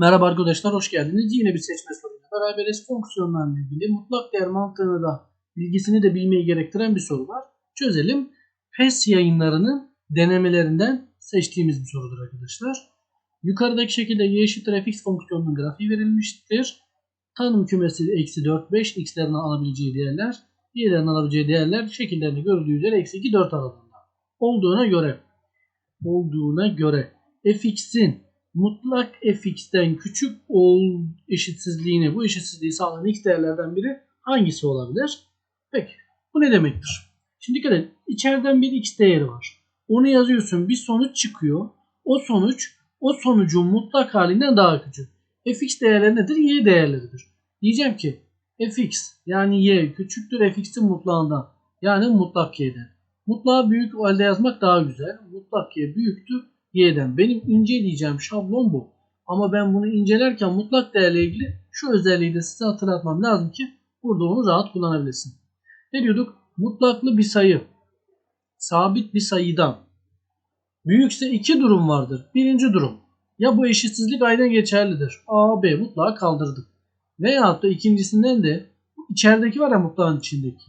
Merhaba arkadaşlar hoş geldiniz. Yine bir seçme soruyla beraberiz. Fonksiyonlarla ilgili mutlak değer mantığını da bilgisini de bilmeyi gerektiren bir soru var. Çözelim. PES yayınlarının denemelerinden seçtiğimiz bir sorudur arkadaşlar. Yukarıdaki şekilde y eşittir fx fonksiyonunun grafiği verilmiştir. Tanım kümesi eksi 4, 5 x'lerin alabileceği değerler, y'lerin alabileceği değerler şekillerinde görüldüğü üzere eksi 2, 4 aralığında olduğuna göre olduğuna göre fx'in mutlak fx'ten küçük ol eşitsizliğini, bu eşitsizliği sağlayan x değerlerden biri hangisi olabilir? Peki bu ne demektir? Şimdi dikkat et. İçeriden bir x değeri var. Onu yazıyorsun. Bir sonuç çıkıyor. O sonuç o sonucun mutlak halinden daha küçük. fx değerleri nedir? y değerleridir. Diyeceğim ki fx yani y küçüktür fx'in mutlağından. Yani mutlak y'den. Mutlağı büyük halde yazmak daha güzel. Mutlak y büyüktür y'den. Benim inceleyeceğim şablon bu. Ama ben bunu incelerken mutlak değerle ilgili şu özelliği de size hatırlatmam lazım ki burada onu rahat kullanabilirsin. Ne diyorduk? Mutlaklı bir sayı sabit bir sayıdan büyükse iki durum vardır. Birinci durum ya bu eşitsizlik aynen geçerlidir. A, B mutlağı kaldırdık. Veyahut da ikincisinden de içerideki var ya mutlağın içindeki.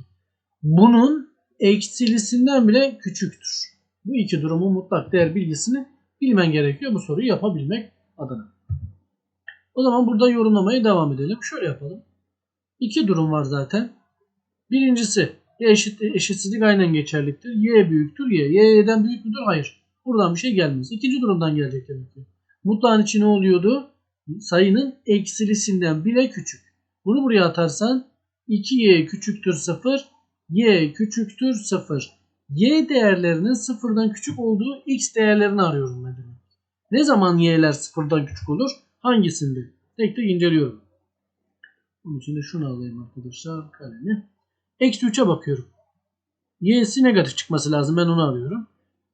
Bunun eksilisinden bile küçüktür. Bu iki durumun mutlak değer bilgisini bilmen gerekiyor bu soruyu yapabilmek adına. O zaman burada yorumlamaya devam edelim. Şöyle yapalım. İki durum var zaten. Birincisi y eşit, eşitsizlik aynen geçerliktir. Y büyüktür y. Y y'den büyük müdür? Hayır. Buradan bir şey gelmez. İkinci durumdan gelecek demek ki. Mutlağın içi ne oluyordu? Sayının eksilisinden bile küçük. Bunu buraya atarsan 2y küçüktür 0, y küçüktür 0. Y değerlerinin sıfırdan küçük olduğu x değerlerini arıyorum ben demek. Ne zaman y'ler sıfırdan küçük olur? Hangisinde? Tek tek inceliyorum. Bunun için de şunu alayım arkadaşlar kalemi. Eksi 3'e bakıyorum. Y'si negatif çıkması lazım. Ben onu arıyorum.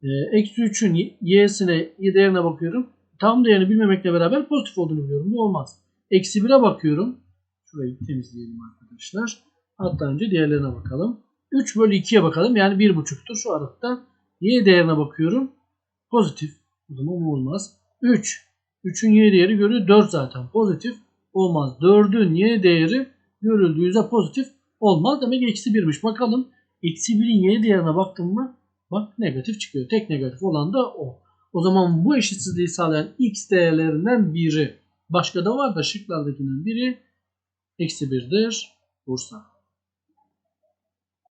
Ee, Eksi 3'ün y'sine y değerine bakıyorum. Tam değerini bilmemekle beraber pozitif olduğunu biliyorum. Bu olmaz. Eksi 1'e bakıyorum. Şurayı temizleyelim arkadaşlar. Hatta önce diğerlerine bakalım. 3 bölü 2'ye bakalım. Yani 1.5'tur şu aralıkta. Y değerine bakıyorum. Pozitif. O zaman bu olmaz. 3. 3'ün y değeri görüyor. 4 zaten pozitif. Olmaz. 4'ün y değeri görüldüğü pozitif olmaz. Demek eksi 1'miş. Bakalım. Eksi 1'in y değerine baktım mı? Bak negatif çıkıyor. Tek negatif olan da o. O zaman bu eşitsizliği sağlayan x değerlerinden biri. Başka da var da şıklardakinden biri eksi 1'dir. Bursa.